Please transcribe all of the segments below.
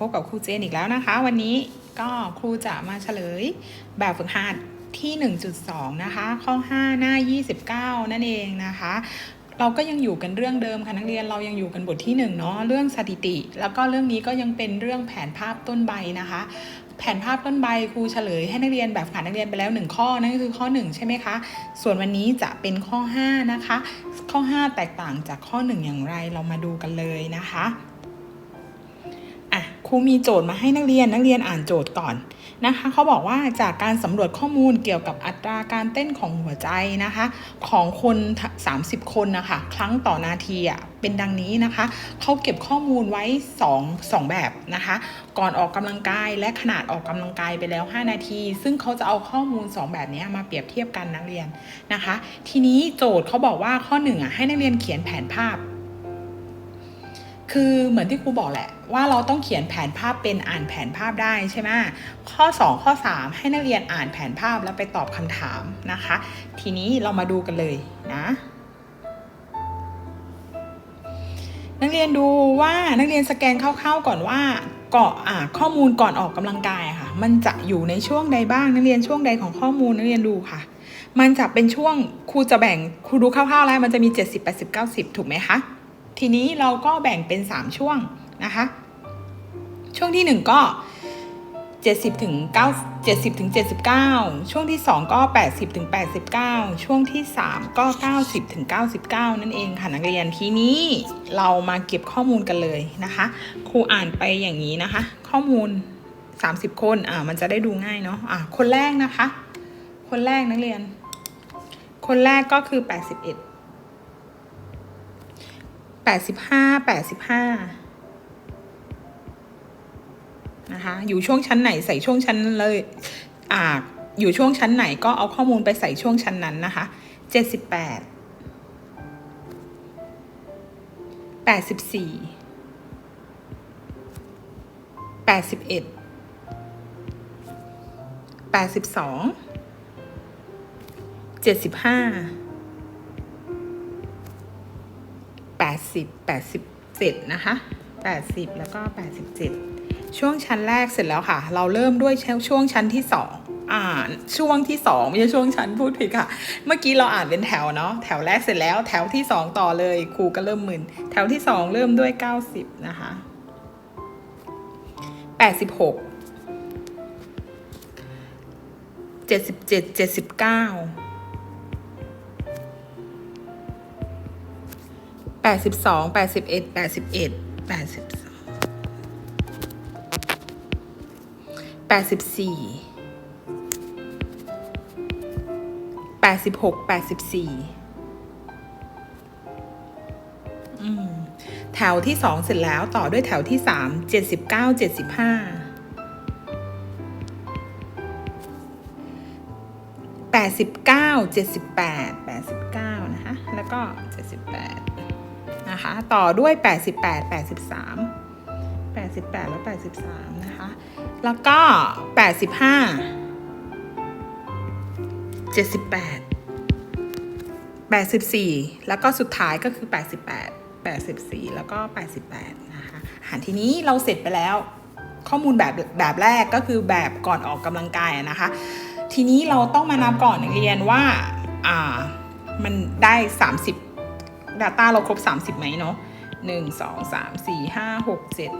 พบกับครูเจนอีกแล้วนะคะ วันนี้ก็ครูจะมาเฉลยแบบฝึกหัดที่ 1.2 นะคะ ข้อ 5 หน้า 29 นั่นเองนะคะ เราก็ยังอยู่กันเรื่องเดิมค่ะนักเรียนเรายังอยู่กันบทที่1เนาะเรื่องสถิติ แล้วก็เรื่องนี้ก็ยังเป็นเรื่องแผนภาพต้นใบนะคะแผนภาพต้นใบครูเฉลยให้นักเรียนแบบฝึกหัดนักเรียนไปแล้ว 1 ข้อนั่นก็คือข้อ 1 ใช่ไหมคะ ส่วนวันนี้จะเป็นข้อ 5 นะคะ ข้อ 5 แตกต่างจากข้อ 1 อย่างไรเรามาดูกันเลยนะคะ ครูมีโจทย์มาให้นักเรียนนักเรียนอ่านโจทย์ก่อนนะคะเขาบอกว่าจากการสำรวจข้อมูลเกี่ยวกับอัตราการเต้นของหัวใจนะคะ ของคน 30 คนนะคะครั้งต่อนาทีอะเป็นดังนี้นะคะเขาเก็บข้อมูลไว้ 2 2 แบบนะคะ ก่อนออกกำลังกายและขนาดออกกำลังกายไปแล้ว 5 นาที ซึ่งเขาจะเอาข้อมูล 2 แบบนี้มาเปรียบเทียบกันนักเรียนนะคะ ทีนี้โจทย์เขาบอกว่าข้อ1อะให้นักเรียนเขียนแผนภาพ คือเหมือนที่ครูบอกแหละ ว่าเราต้องเขียนแผนภาพเป็นอ่านแผนภาพได้ใช่ไหมข้อ 2 ข้อ 3 ให้นักเรียนอ่านแผนภาพแล้วไปตอบคำถามนะคะ ทีนี้เรามาดูกันเลยนะนักเรียนดูว่านักเรียนสแกนคร่าวๆก่อนว่าเกาะอ่าข้อมูลก่อนออกกำลังกายค่ะ มันจะอยู่ในช่วงใดบ้างนักเรียนช่วงใดของข้อมูลนักเรียนดูค่ะ มันจะเป็นช่วงครูจะแบ่งครูดูคร่าวๆแล้วมันจะมี 70 80 90 ถูกไหมคะ ทีนี้เราก็แบ่งเป็น 3 ช่วงนะคะ ช่วงที่ 1 ก็ 70ถึง9 70ถึง79 ช่วงที่ 2 ก็ 80ถึง89 ช่วงที่ 3 ก็ 90ถึง99 นั่นเองค่ะนักเรียนทีนี้เรามาเก็บข้อมูลกันเลยนะคะ ครูอ่านไปอย่างนี้นะคะ ข้อมูล 30 คนอ่ามันจะได้ดูง่ายเนาะอ่าคนแรกนะคะ คนแรกนักเรียน คนแรกก็คือ 81 แปดสิบห้าแปดสิบห้านะคะอยู่ช่วงชั้นไหนใส่ช่วงชั้นนั้นเลยอ่าอยู่ช่วงชั้นไหนก็เอาข้อมูลไปใส่ช่วงชั้นนั้นนะคะเจ็ดสิบแปดแปดสิบสี่แปดสิบเอ็ดแปดสิบสองเจ็ดสิบห้า 80 87 นะคะ 80 แล้วก็ 87 ช่วงชั้นแรกเสร็จแล้วค่ะ เราเริ่มด้วยช่วงชั้นที่ 2 อ่านช่วงที่2ไม่ใช่ช่วงชั้นพูดผิดค่ะ เมื่อกี้เราอ่านเป็นแถวเนาะแถวแรกเสร็จแล้วแถวที่ 2 ต่อเลยครูก็เริ่มมึน แถวที่ 2 เริ่มด้วย 90 นะคะ 86 77 79 ดสิบสองแปดสิบเอ็ดแปดสิบเอ็ดแปดสิบสองแปดสิบสี่แปดสิบหกแปดสิบสี่อืมแถวที่สองเสร็จแล้วต่อด้วยแถวที่สามเจ็ดสิบเก้าเจ็ดสิบห้าแปดสิบเก้าเจ็ดสิบแปดแปดสิบเก้านะคะ แล้วก็เจ็ดสิบแปด นะคะ ต่อด้วย 88 83 88 แล้ว83 นะคะ แล้วก็ 85 78 84 แล้วก็สุดท้ายก็คือ 88 84 แล้วก็ 88 นะคะหารทีนี้เราเสร็จไปแล้วข้อมูลแบบแบบแรกก็คือแบบก่อนออกกำลังกายนะคะ ทีนี้เราต้องมานับก่อนนักเรียนว่าอ่ามันได้ 30 Data เราครบ 30ไหมเนาะหนึ่งสองสามสี่ห้าหกเจ็ด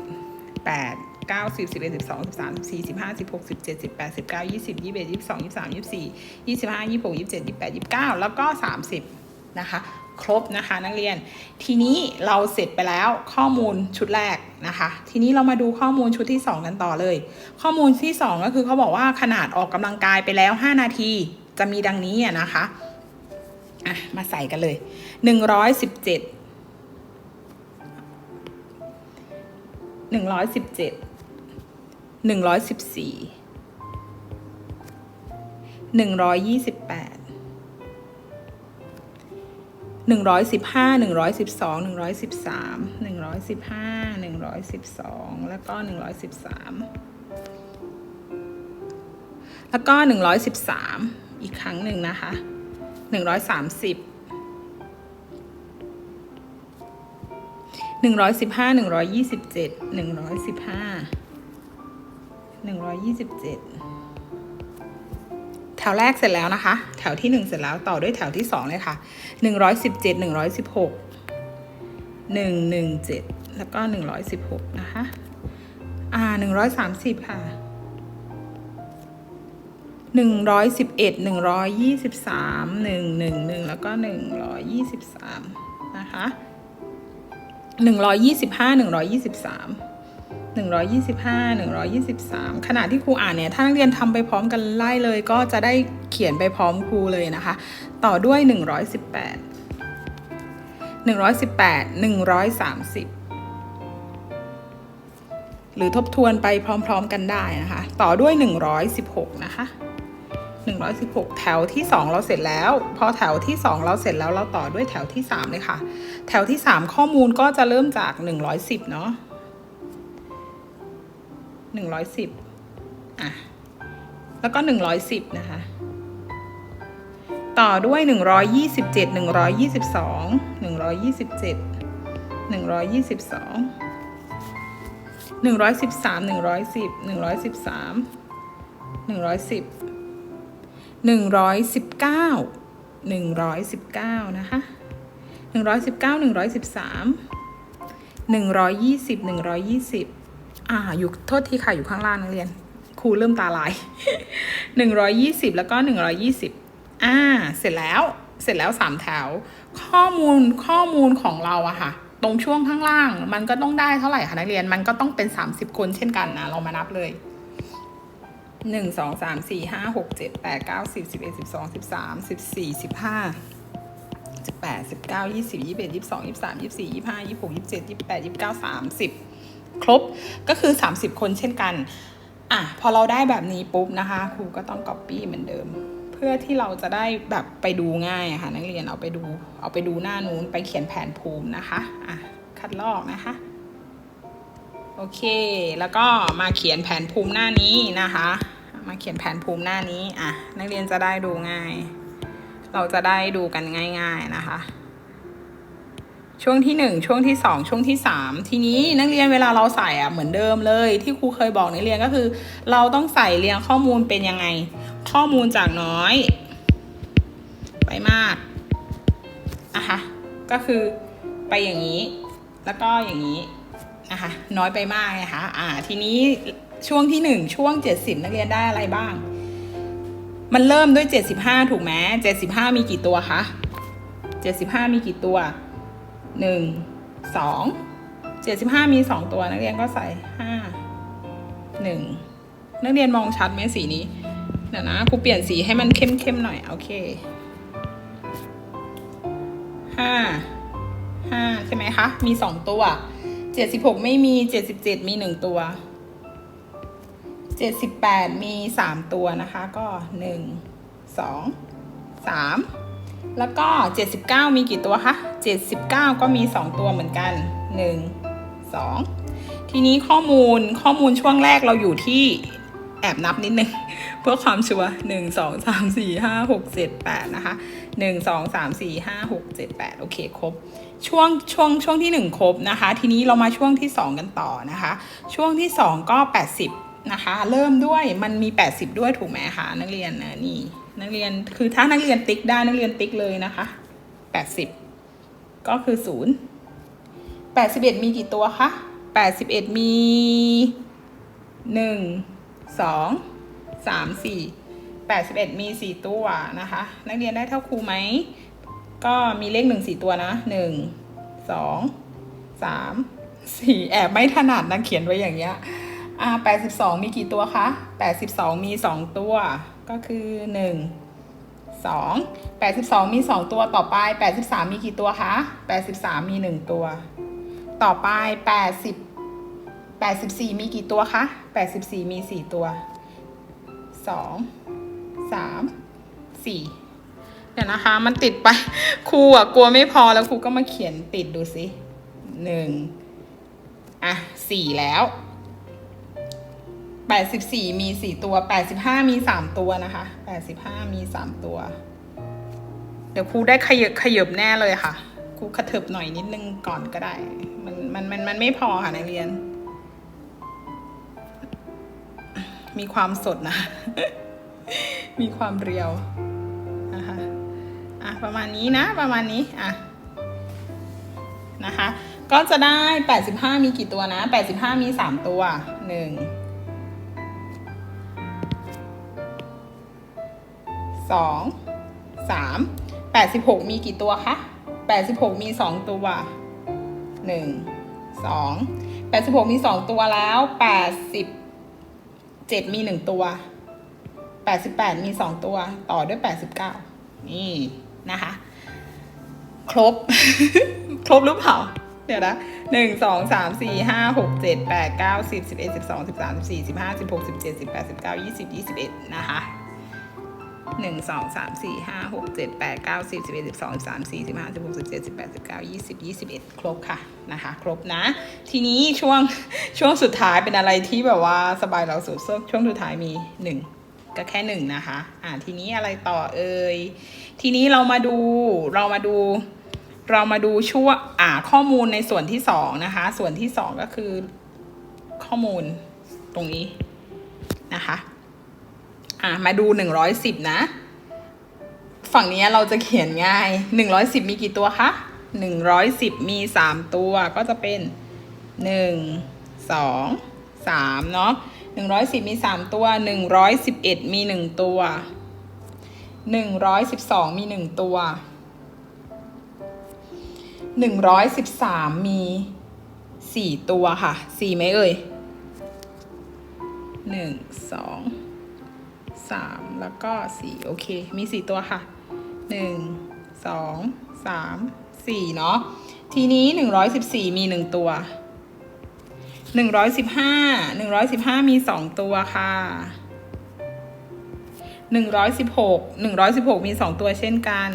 แปดเก้าสิบสิบเอ็ดสิบสองสิบสามสิบสี่สิบห้าสิบหกสิบเจ็ดสิบแปดสิบเก้ายี่สิบยี่สิบเอ็ดยี่สิบสองยี่สิบสามยี่สิบสี่ยี่สิบห้ายี่สิบหกยี่สิบเจ็ดยี่สิบแปดยี่สิบเก้าแล้วก็สามสิบนะคะ ครบนะคะนักเรียน ทีนี้เราเสร็จไปแล้วข้อมูลชุดแรกนะคะ ทีนี้เรามาดูข้อมูลชุดที่ 2 กันต่อเลย ข้อมูลที่ 2 ก็คือเขาบอกว่าขนาดออกกำลังกายไปแล้ว 5 นาที จะมีดังนี้นะคะอะมาใส่กันเลย หนึ่งร้อยสิบเจ็ดหนึ่งร้อยสิบเจ็ดหนึ่งร้อยสิบสี่หนึ่งร้อยยี่สิบแปดหนึ่งร้อยสิบห้าหนึ่งร้อยสิบสองหนึ่งร้อยสิบสามหนึ่งร้อยสิบห้าหนึ่งร้อยสิบสองแล้วก็หนึ่งร้อยสิบสามแล้วก็หนึ่งร้อยสิบสามอีกครั้งหนึ่งนะคะหนึ่งร้อยสามสิบ หนึ่งร้อยสิบห้าหนึ่งร้อยยี่สิบเจ็ดหนึ่งร้อยสิบห้าหนึ่งร้อยยี่สิบเจ็ดแถวแรกเสร็จแล้วนะคะ แถวที่หนึ่งเสร็จแล้วต่อด้วยแถวที่สองเลยค่ะหนึ่งร้อยสิบเจ็ดหนึ่งร้อยสิบหกหนึ่งหนึ่งเจ็ดแล้วก็หนึ่งร้อยสิบหกนะคะ อ่าหนึ่งร้อยสามสิบค่ะหนึ่งร้อยสิบเอ็ดหนึ่งร้อยยี่สิบสามหนึ่งหนึ่งหนึ่งแล้วก็หนึ่งร้อยยี่สิบสามนะคะ หนึ่งร้อยยี่สิบห้าหนึ่งร้อยยี่สิบสามหนึ่งร้อยยี่สิบห้าหนึ่งร้อยยี่สิบสามขณะที่ครูอ่านเนี่ยถ้านักเรียนทำไปพร้อมกันไล่เลย ก็จะได้เขียนไปพร้อมครูเลยนะคะ ต่อด้วยหนึ่งร้อยสิบแปดหนึ่งร้อยสิบแปดหนึ่งร้อยสามสิบหรือทบทวนไปพร้อมๆกันได้นะคะ ต่อด้วย116นะคะ 116 แถวที่ 2 เราเสร็จแล้ว พอแถวที่ 2 เราเสร็จแล้วเราต่อด้วยแถวที่ 3 เลยค่ะ แถวที่ 3 ข้อมูลก็จะเริ่มจาก 110 เนาะ110 อะ แล้วก็ 110 นะคะ ต่อด้วย 127 122 127 122หนึ่งร้ อยสิบสามหนึ่งร้อยสิบเก้าหนึ่งร้อยสิบเก้านะคะหนึ่งร้อยสิบเก้าหนึ่งร้อยสิบสามหนึ่งร้อยยี่สิบหนึ่งร้อยยี่สิบอ่า อยู่โทษทีค่ะ อยู่ข้างล่างนักเรียน ครูเริ่มตาลายหนึ่งร้อยยี่สิบแล้วก็หนึ่งร้อยยี่สิบอ่า เสร็จแล้ว เสร็จแล้วสามแถว ข้อมูล ข้อมูลของเราอะค่ะ ตรงช่วงข้างล่าง มันก็ต้องได้เท่าไหร่คะนักเรียน มันก็ต้องเป็น 30 คนเช่นกันนะ เรามานับเลย หนึ่งสองสามสี่ห้าหกเจ็ดแปดเก้าสิบสิบเอ็ดสิบสองสิบสามสิบสี่สิบห้าสิบแปดสิบเก้ายี่สิบยี่สิบเอ็ดยี่สิบสองยี่สิบสามยี่สิบสี่ยี่สิบห้ายี่สิบหกยี่สิบเจ็ดยี่สิบแปดยี่สิบเก้าสามสิบครบก็คือสามสิบคนเช่นกันอะพอเราได้แบบนี้ปุ๊บนะคะครูก็ต้อง copy เหมือนเดิม เพื่อที่เราจะได้แบบไปดูง่ายอะค่ะนักเรียนเอาไปดูเอาไปดูหน้านู้นไปเขียนแผนภูมินะคะอะคัดลอกนะคะโอเค แล้วก็มาเขียนแผนภูมิหน้านี้นะคะ มาเขียนแผนภูมิหน้านี้อะนักเรียนจะได้ดูง่าย เราจะได้ดูกันง่าย ๆนะคะ ช่วงที่หนึ่งช่วงที่สองช่วงที่สามทีนี้นักเรียนเวลาเราใส่อะเหมือนเดิมเลย ที่ครูเคยบอกนักเรียนก็คือ เราต้องใส่เรียงข้อมูลเป็นยังไง ข้อมูลจากน้อย ไปมากนะคะก็คือไปอย่างนี้ แล้วก็อย่างนี้นะคะน้อยไปมากนะคะอ่าทีนี้ ช่วงที่หนึ่งช่วงเจ็ดสิบนักเรียนได้อะไรบ้าง มันเริ่มด้วยเจ็ดสิบห้าถูกไหมเจ็ดสิบห้ามีกี่ตัวคะเจ็ดสิบห้ามีกี่ตัวหนึ่งสองเจ็ดสิบห้ามีสองตัวนักเรียนก็ใส่ห้าหนึ่งนักเรียนมองชัดไหมสีนี้เดี๋ยวนะครูเปลี่ยนสีให้มันเข้มๆหน่อยโอเคห้าห้าใช่ไหมคะ มีสองตัวเจ็ดสิบหกไม่มีเจ็ดสิบเจ็ดมีหนึ่งตัว เจ็ดสิบแปดมีสามตัวนะคะ ก็หนึ่งสองสามแล้วก็เจ็ดสิบเก้ามีกี่ตัวคะเจ็ดสิบเก้าก็มีสองตัวเหมือนกันหนึ่งสองทีนี้ข้อมูลข้อมูลช่วงแรกเราอยู่ที่แอบนับนิดนึง เพื่อความชัวร์หนึ่งสองสามสี่ห้าหกเจ็ดแปดนะคะหนึ่งสองสามสี่ห้าหกเจ็ดแปดโอเคครบ ช่วงช่วงช่วงที่หนึ่งครบนะคะ ทีนี้เรามาช่วงที่สองกันต่อนะคะ ช่วงที่สองก็แปดสิบ นะคะ เริ่มด้วยมันมีแปดสิบด้วยถูกไหมคะนักเรียนนะนี่ นักเรียนคือถ้านักเรียนติ๊กได้นักเรียนติ๊กเลยนะคะแปดสิบก็คือศูนย์แปดสิบเอ็ดมีกี่ตัวคะแปดสิบเอ็ดมีหนึ่งสองสามสี่แปดสิบเอ็ดมีสี่ตัวนะคะ นักเรียนได้เท่าครูไหม ก็มีเลขหนึ่งสี่ตัวนะหนึ่งสองสามสี่แอบไม่ถนัดนะเขียนไว้อย่างเงี้ย อ่าแปดสิบสองมีกี่ตัวคะแปดสิบสองมีสองตัว ก็คือหนึ่งสองแปดสิบสองมีสองตัวต่อไปแปดสิบสามมีกี่ตัวคะแปดสิบสามมีหนึ่งตัว ต่อไปแปดสิบแปดสิบสี่มีกี่ตัวคะแปดสิบสี่มีสี่ตัวสองสามสี่เดี๋ยวนะคะมันติดไปครูอะกลัวไม่พอแล้วครูก็มาเขียนติดดูสิหนึ่งอะสี่แล้ว แปดสิบสี่มีสี่ตัวแปดสิบห้ามีสามตัวนะคะแปดสิบห้ามีสามตัว เดี๋ยวครูได้ขยบขยบแน่เลยค่ะครูขะเถิบหน่อยนิดนึงก่อนก็ได้ มันมันมันมันไม่พอค่ะนักเรียน มีความสดนะ มีความเรียวนะคะอะประมาณนี้นะ ประมาณนี้อะนะคะ ก็จะได้ 85 มีกี่ตัวนะ 85 มี 3 ตัว 1 2 3 86 มีกี่ตัวคะ 86 มี 2 ตัว 1 2 86 มี 2 ตัวแล้ว 87 มี 1 ตัว 88 มี 2 ตัว ต่อด้วย 89 นี่นะคะ ครบ ครบหรือเปล่าเดี๋ยวนะหนึ่งสองสามสี่ห้าหกเจ็ดแปดเก้าสิบสิบเอ็ดสิบสองสิบสามสิบสี่สิบห้าสิบหกสิบเจ็ดสิบแปดสิบเก้ายี่สิบยี่สิบเอ็ดนะคะ หนึ่งสองสามสี่ห้าหกเจ็ดแปดเก้าสิบสิบเอ็ดสิบสองสิบสามสี่สิบห้าสิบหกสิบเจ็ดสิบแปดสิบเก้ายี่สิบยี่สิบเอ็ดครบค่ะนะคะ ครบนะ ทีนี้ช่วงช่วงสุดท้ายเป็นอะไรที่แบบว่าสบายเราสุดช่วงสุดท้ายมีหนึ่งก็แค่หนึ่งนะคะ อ่าทีนี้อะไรต่อเอ่ย ทีนี้เรามาดูเรามาดูเรามาดูช่วงอ่าข้อมูลในส่วนที่สองนะคะ ส่วนที่สองก็คือข้อมูลตรงนี้นะคะ อ่ามาดูหนึ่งร้อยสิบนะ ฝั่งนี้เราจะเขียนง่ายหนึ่งร้อยสิบมีกี่ตัวคะหนึ่งร้อยสิบมีสามตัวก็จะเป็นหนึ่งสองสามเนาะหนึ่งร้อยสิบมีสามตัวหนึ่งร้อยสิบเอ็ดมีหนึ่งตัวหนึ่งร้อยสิบสองมีหนึ่งตัวหนึ่งร้อยสิบสามมีสี่ตัวค่ะสี่ไหมเอ่ยหนึ่งสอง สามแล้วก็สี่โอเค มีสี่ตัวค่ะหนึ่งสองสามสี่เนาะ ทีนี้หนึ่งร้อยสิบสี่มีหนึ่งตัวหนึ่งร้อยสิบห้าหนึ่งร้อยสิบห้ามีสองตัวค่ะหนึ่งร้อยสิบหกหนึ่งร้อยสิบหกมีสองตัวเช่นกัน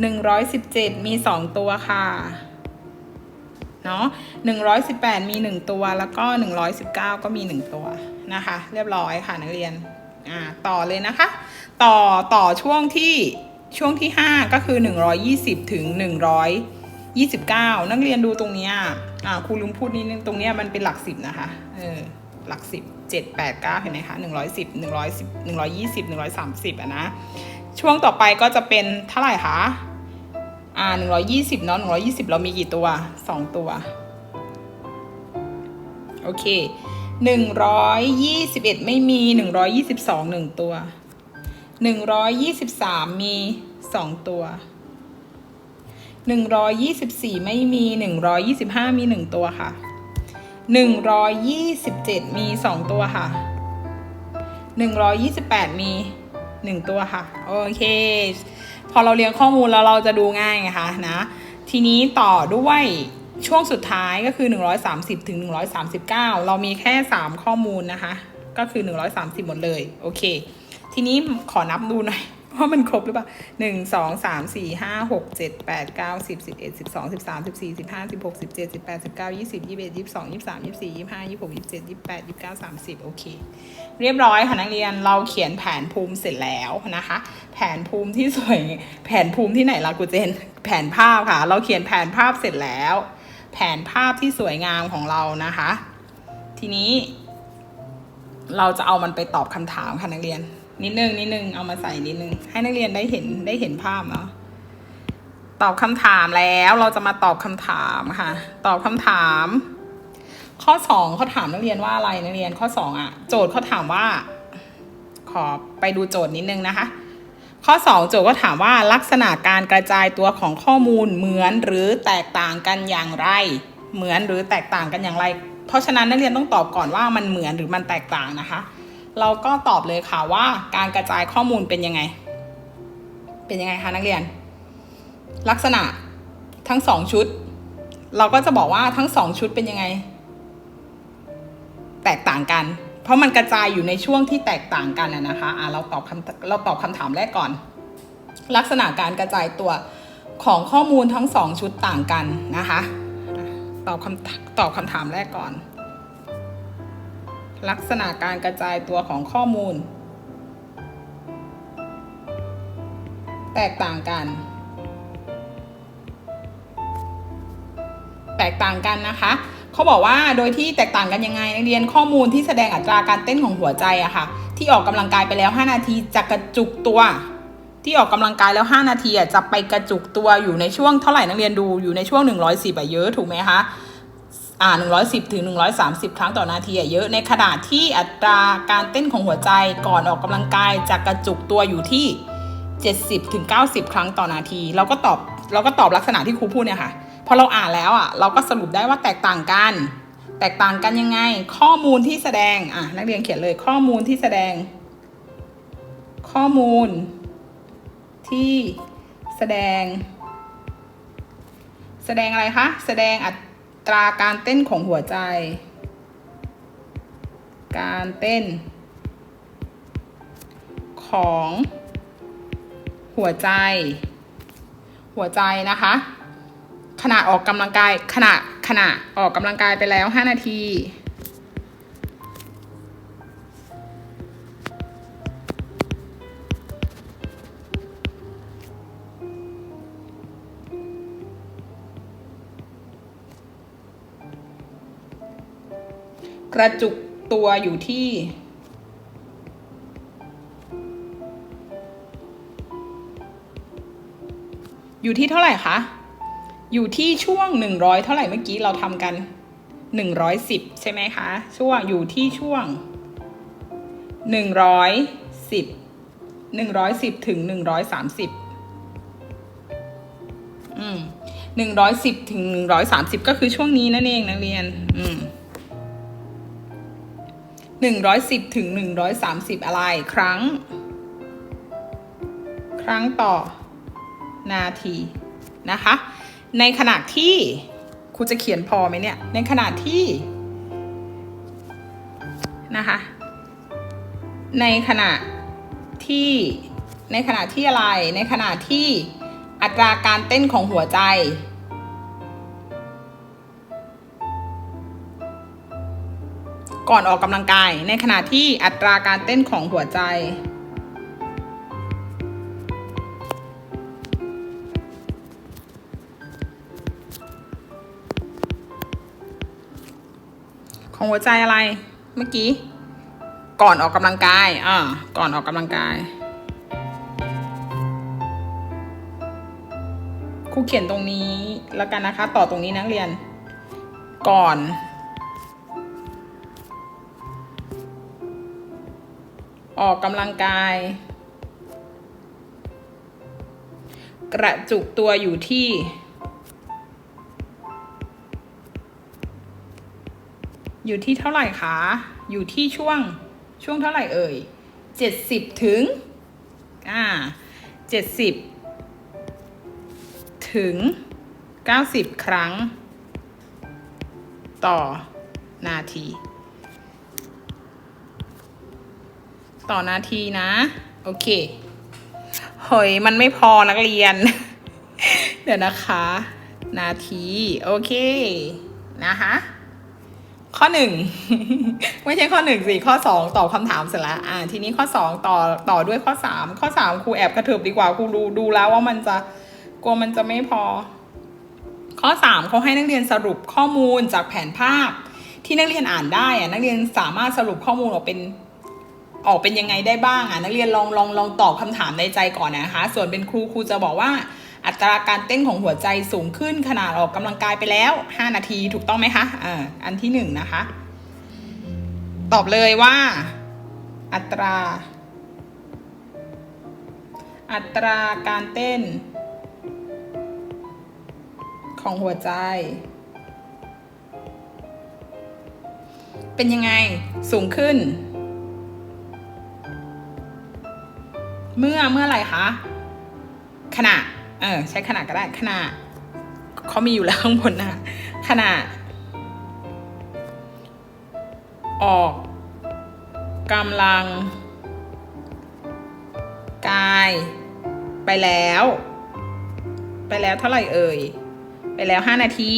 หนึ่งร้อยสิบเจ็ดมีสองตัวค่ะ เนาะหนึ่งร้อยสิบแปดมีหนึ่งตัว แล้วก็หนึ่งร้อยสิบเก้าก็มีหนึ่งตัวนะคะ เรียบร้อยค่ะนักเรียน อ่าต่อเลยนะคะ ต่อต่อช่วงที่ช่วงที่ห้าก็คือหนึ่งร้อยยี่สิบถึงหนึ่งร้อยยี่สิบเก้านักเรียนดูตรงนี้อ่าครูลืมพูดนิดนึงตรงนี้มันเป็นหลักสิบนะคะเออหลักสิบเจ็ดแปดเก้าเห็นไหมคะหนึ่งร้อยสิบหนึ่งร้อยสิบหนึ่งร้อยยี่สิบหนึ่งร้อยสามสิบอะนะ ช่วงต่อไปก็จะเป็นเท่าไหร่คะ อ่าหนึ่งร้อยยี่สิบเนาะหนึ่งร้อยยี่สิบเรามีกี่ตัวสองตัว โอเค หนึ่งร้อยยี่สิบเอ็ดไม่มีหนึ่งร้อยยี่สิบสองหนึ่งตัวหนึ่งร้อยยี่สิบสามมีสองตัวหนึ่งร้อยยี่สิบสี่ไม่มีหนึ่งร้อยยี่สิบห้ามีหนึ่งตัวค่ะหนึ่งร้อยยี่สิบเจ็ดมีสองตัวค่ะหนึ่งร้อยยี่สิบแปดมีหนึ่งตัวค่ะ โอเค พอเราเรียงข้อมูลแล้วเราจะดูง่ายไงคะนะ ทีนี้ต่อด้วย ช่วงสุดท้ายก็คือ 130 ถึง 139 เรามีแค่ 3 ข้อมูลนะคะ ก็คือ 130 หมดเลย โอเค ทีนี้ขอนับดูหน่อยว่ามันครบหรือเปล่าหนึ่งสองสามสี่ห้าหกเจ็ดแปดเก้าสิบสิบเอ็ดสิบสองสิบสามสิบสี่สิบห้าสิบหกสิบเจ็ดสิบแปดสิบเก้ายี่สิบยี่สิบเอ็ดยี่สิบสองยี่สิบสามยี่สิบสี่ยี่สิบห้ายี่สิบหกยี่สิบเจ็ดยี่สิบแปดยี่สิบเก้าสามสิบโอเค เรียบร้อยค่ะนักเรียนเราเขียนแผนภูมิเสร็จแล้วนะคะ แผนภูมิที่สวยแผนภูมิที่ไหนล่ะกูเจน แผนภาพค่ะ เราเขียนแผนภาพเสร็จแล้ว แผนภาพที่สวยงามของเรานะคะ ทีนี้ เราจะเอามันไปตอบคำถามค่ะนักเรียน นิดนึงนิดนึงเอามาใส่นิดนึง ให้นักเรียนได้เห็นได้เห็นภาพเนาะตอบคำถามแล้วเราจะมาตอบคำถามค่ะ ตอบคำถาม ข้อสองเขาถามนักเรียนว่าอะไรนักเรียนข้อสองอะโจทย์เขาถามว่า ขอไปดูโจทย์นิดนึงนะคะ ข้อ 2 โจทย์ก็ถามว่าลักษณะการกระจายตัวของข้อมูลเหมือนหรือแตกต่างกันอย่างไร เหมือนหรือแตกต่างกันอย่างไร เพราะฉะนั้นนักเรียนต้องตอบก่อนว่ามันเหมือนหรือมันแตกต่างนะคะ เราก็ตอบเลยค่ะว่าการกระจายข้อมูลเป็นยังไง เป็นยังไงคะนักเรียน ลักษณะทั้งสองชุด เราก็จะบอกว่าทั้งสองชุดเป็นยังไง แตกต่างกัน เพราะมันกระจายอยู่ในช่วงที่แตกต่างกันนะคะะเราตอบคำเราตอบคำถามแรกก่อน ลักษณะการกระจายตัวของข้อมูลทั้งสองชุดต่างกันนะคะอะตอบคำตอบคำถามแรกก่อน ลักษณะการกระจายตัวของข้อมูล แตกต่างกัน แตกต่างกันนะคะ เขาบอกว่าโดยที่แตกต่างกันยังไงนักเรียนข้อมูลที่แสดงอัตราการเต้นของหัวใจอะค่ะ ที่ออกกำลังกายไปแล้ว 5 นาทีจะกระจุกตัว ที่ออกกำลังกายแล้ว 5 นาทีอะจะไปกระจุกตัวอยู่ในช่วงเท่าไหร่นักเรียนดูอยู่ในช่วง 110อะเยอะถูกไหมคะอ่า110 ถึง 130 ครั้งต่อนาทีเยอะในขณะที่อัตราการเต้นของหัวใจก่อนออกกำลังกายจะกระจุกตัวอยู่ที่ 70 ถึง 90 ครั้งต่อนาที เราก็ตอบเราก็ตอบลักษณะที่ครูพูดเนี่ยค่ะ พอเราอ่านแล้วอะเราก็สรุปได้ว่าแตกต่างกัน แตกต่างกันยังไง ข้อมูลที่แสดงอะนักเรียนเขียนเลยข้อมูลที่แสดง ข้อมูล ที่แสดง แสดงอะไรคะแสดงอัตราการเต้นของหัวใจ การเต้น ของ หัวใจ หัวใจนะคะ ขณะออกกำลังกายขณะขณะออกกำลังกายไปแล้ว 5 นาที กระจุกตัวอยู่ที่อยู่ที่เท่าไหร่คะ อยู่ที่ช่วงหนึ่งร้อยเท่าไหร่เมื่อกี้เราทำกันหนึ่งร้อยสิบใช่ไหมคะ ช่วงอยู่ที่ช่วงหนึ่งร้อยสิบหนึ่งร้อยสิบถึงหนึ่งร้อยสามสิบอืมหนึ่งร้อยสิบถึงหนึ่งร้อยสามสิบก็คือช่วงนี้นั่นเองนักเรียน อืมหนึ่งร้อยสิบถึงหนึ่งร้อยสามสิบอะไร ครั้ง ครั้งต่อนาทีนะคะ ในขณะที่ครูจะเขียนพอไหมเนี่ย ในขณะที่นะคะ ในขณะที่ ในขณะที่อะไร ในขณะที่อัตราการเต้นของหัวใจ ก่อนออกกำลังกาย ในขณะที่อัตราการเต้นของหัวใจ หัวใจอะไร เมื่อกี้ ก่อนออกกำลังกาย อ่า ก่อนออกกำลังกายครูเขียนตรงนี้แล้วกันนะคะ ต่อตรงนี้นักเรียน ก่อน ออกกำลังกาย กระจุกตัวอยู่ที่ อยู่ที่เท่าไหร่คะ อยู่ที่ช่วงช่วงเท่าไหร่เอ่ยเจ็ดสิบถึง อ่าเจ็ดสิบถึงเก้าสิบครั้ง ต่อนาที ต่อนาทีนะ โอเค เฮ้ย มันไม่พอนักเรียน เดี๋ยวนะคะ นาที โอเค นะคะ ข้อหนึ่งไม่ใช่ข้อหนึ่งสิข้อสองตอบคำถามเสร็จแล้วอ่าทีนี้ข้อสองต่อต่อด้วยข้อสามข้อสามครูแอบกระเถิบดีกว่าครูดูดูแล้วว่ามันจะกลัวมันจะไม่พอ ข้อสามเขาให้นักเรียนสรุปข้อมูลจากแผนภาพ ที่นักเรียนอ่านได้อะนักเรียนสามารถสรุปข้อมูลออกเป็นออกเป็นยังไงได้บ้างอะนักเรียนลองลองลองตอบคำถามในใจก่อนนะคะ ส่วนเป็นครูครูจะบอกว่า อัตราการเต้นของหัวใจสูงขึ้นขนาดออกกำลังกายไปแล้ว 5 นาทีถูกต้องไหมคะอ่าอันที่หนึ่งนะคะ ตอบเลยว่า อัตรา อัตราการเต้น ของหัวใจ เป็นยังไงสูงขึ้น เมื่อเมื่อไหร่คะขณะ เออใช้ขณะก็ได้ขณะเขามีอยู่แล้วข้างบนนะคะขณะออกกำลัง กาย ไปแล้ว ไปแล้วเท่าไหร่เอ่ย ไปแล้ว 5 นาที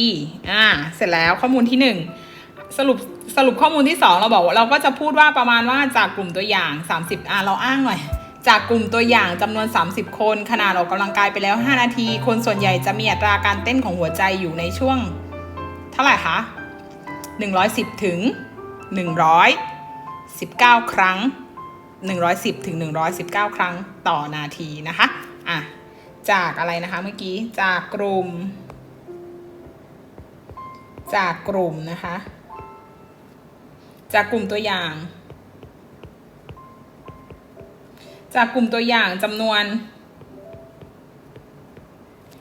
อ่า เสร็จแล้วข้อมูลที่ 1 สรุปสรุปข้อมูลที่ 2 เราบอกว่าเราก็จะพูดว่าประมาณว่าจากกลุ่มตัวอย่าง 30อ่าเราอ้างหน่อย จากกลุ่มตัวอย่างจำนวน 30 คนขนาดออกกำลังกายไปแล้ว 5 นาที คนส่วนใหญ่จะมีอัตราการเต้นของหัวใจอยู่ในช่วง เท่าไหร่คะ 110 ถึง 119 ครั้ง 110 ถึง 119 ครั้งต่อนาทีนะคะ อะ จากอะไรนะคะเมื่อกี้ จากกลุ่ม จากกลุ่มนะคะ จากกลุ่มตัวอย่าง จากกลุ่มตัวอย่างจำนวน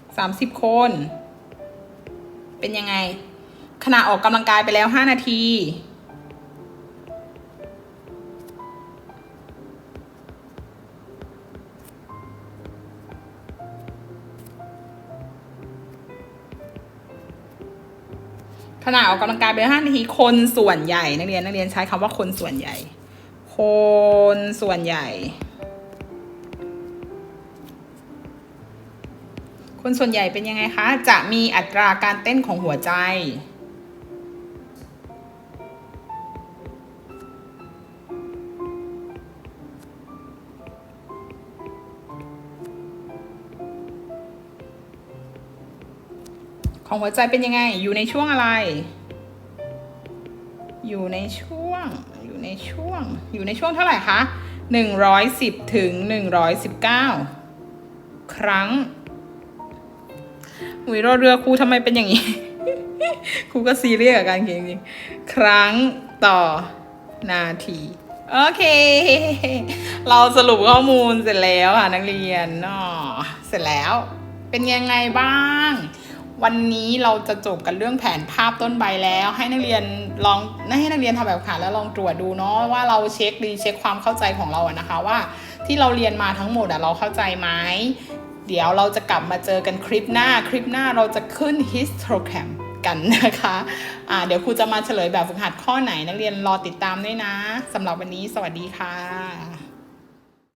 30 คน เป็นยังไง ขณะออกกำลังกายไปแล้ว 5 นาทีขณะออกกำลังกายไปแล้ว5นาทีคนส่วนใหญ่นักเรียนนักเรียนใช้คำว่าคนส่วนใหญ่ คนส่วนใหญ่ คนส่วนใหญ่เป็นยังไงคะ จะมีอัตราการเต้นของหัวใจ ของหัวใจเป็นยังไง อยู่ในช่วงอะไร อยู่ในช่วง อยู่ในช่วง อยู่ในช่วงเท่าไหร่คะหนึ่งร้อยสิบถึงหนึ่งร้อยสิบเก้าครั้ง หุยรอเรือครูทำไมเป็นอย่างนี้ ครูก็ซีเรียสกับการเขียนจริงครั้งต่อนาที โอเค เราสรุปข้อมูลเสร็จแล้วค่ะนักเรียนอ๋อเสร็จแล้ว เป็นยังไงบ้าง วันนี้เราจะจบกันเรื่องแผนภาพต้นใบแล้ว ให้นักเรียนลองให้นักเรียนทำแบบขาดแล้วลองตรวจดูเนาะว่าเราเช็ครีเช็คความเข้าใจของเราอะนะคะว่าที่เราเรียนมาทั้งหมดอะเราเข้าใจไหม เดี๋ยวเราจะกลับมาเจอกันคลิปหน้า คลิปหน้าเราจะขึ้น histogram กันนะคะอ่าเดี๋ยวครูจะมาเฉลยแบบฝึกหัดข้อไหนนักเรียนรอติดตามด้วยนะสำหรับวันนี้สวัสดีค่ะ